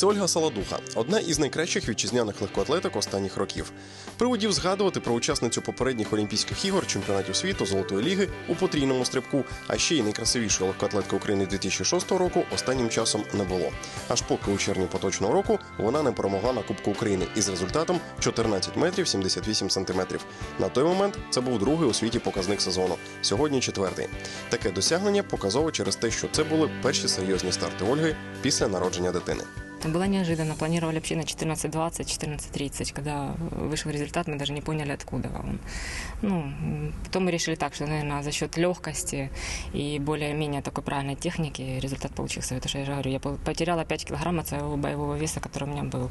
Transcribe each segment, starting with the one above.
Це Ольга Саладуха, одна із найкращих вітчизняних легкоатлеток останніх років. Приводів згадувати про учасницю попередніх Олімпійських ігор, чемпіонатів світу, Золотої ліги у потрійному стрибку, а ще й найкрасивішої легкоатлетки України 2006 року останнім часом не було. Аж поки у червні поточного року вона не перемогла на Кубку України із результатом 14 метрів 78 сантиметрів. На той момент це був другий у світі показник сезону. Сьогодні четвертий. Таке досягнення показово через те, що це були перші серйозні старти Ольги після народження дитини. Было неожиданно. Планировали вообще на 14.20, 14.30. Когда вышел результат, мы даже не поняли, откуда он. Ну, м, потом мы решили так, что, наверное, за счет легкости и более-менее такой правильной техники результат получился. Это же я же говорю, я пол- потеряла 5 килограмм от своего боевого веса, который у меня был.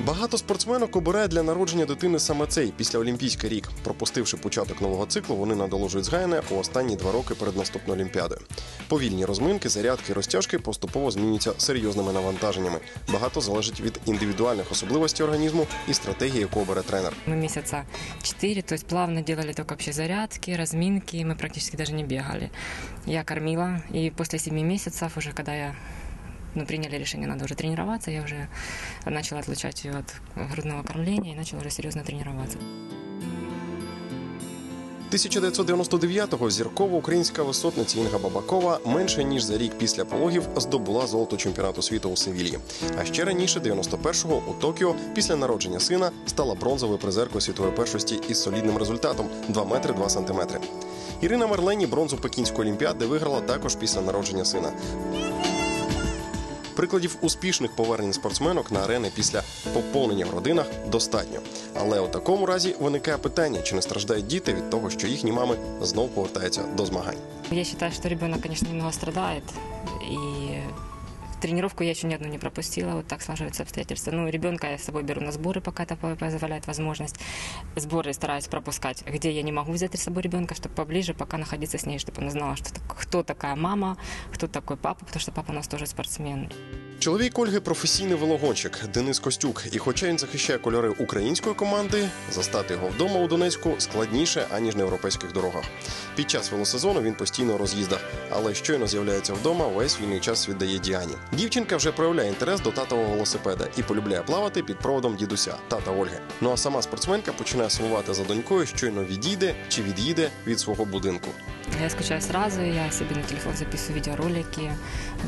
Багато спортсменок обирає для народження дитини саме цей післяолімпійський рік. Пропустивши початок нового циклу, вони надолужують згаяне у останні два роки перед наступною олімпіадою. Повільні розминки, зарядки, розтяжки поступово змінюються серйозними навантаженнями. Багато залежить від індивідуальних особливостей організму і стратегії, яку обере тренер. Мы месяца 4, то есть плавно делали только зарядки, разминки, мы практически даже не бегали. Я кормила, и после 7 месяцев уже, когда я ну, приняли решение, надо уже тренироваться, я уже начала отлучать ее от грудного кормления и начала уже серьезно тренироваться. 1999-го зіркова українська висотниця Інга Бабакова менше ніж за рік після пологів здобула золото чемпіонату світу у Севілії. А ще раніше, 91-го, у Токіо, після народження сина, стала бронзовою призеркою світової першості із солідним результатом 2 метри 2 сантиметри. Ірина Марлені бронзу Пекінської олімпіади виграла також після народження сина. Прикладів успішних повернень спортсменок на арени після поповнення в родинах достатньо. Але у такому разі виникає питання, чи не страждають діти від того, що їхні мами знов повертаються до змагань. Я вважаю, що дитина, звісно, немного страдає И тренировку я еще ни одну не пропустила. Вот так сложиваются обстоятельства. Ну, ребенка я с собой беру на сборы, пока это по- позволяет возможность. Сборы стараюсь пропускать, где я не могу взять с собой ребенка, чтобы поближе пока находиться с ней, чтобы она знала, что так- кто такая мама, кто такой папа, потому что папа у нас тоже спортсмен. Чоловік Ольги професійний велогонщик Денис Костюк. І хоча він захищає кольори української команди, застати його вдома у Донецьку складніше аніж на європейських дорогах. Під час велосезону він постійно роз'їздах, але щойно з'являється вдома, весь вільний час віддає Діані. Дівчинка вже проявляє інтерес до татового велосипеда і полюбляє плавати під проводом дідуся, тата Ольги. Ну а сама спортсменка починає сумувати за донькою, щойно відійде чи від'їде від свого будинку. Я скучаю сразу, я себе на телефон записываю видеоролики,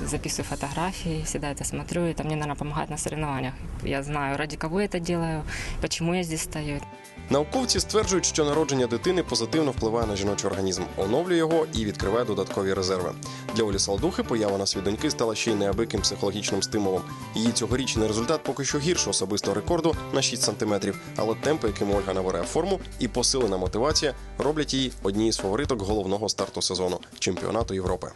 записываю фотографии, всегда это смотрю. Это мне, наверное, помогает на соревнованиях. Я знаю, ради кого я это делаю, почему я здесь стою. Науковці стверджують, що народження дитини позитивно впливає на жіночий організм, оновлює його і відкриває додаткові резерви. Для Олі Салдухи поява на світ доньки стала ще й неабиким психологічним стимулом. Її цьогорічний результат поки що гірше особистого рекорду на 6 сантиметрів, але темпи, якими Ольга набирає форму, і посилена мотивація роблять її однією з фавориток головного старту сезону чемпіонату Європи.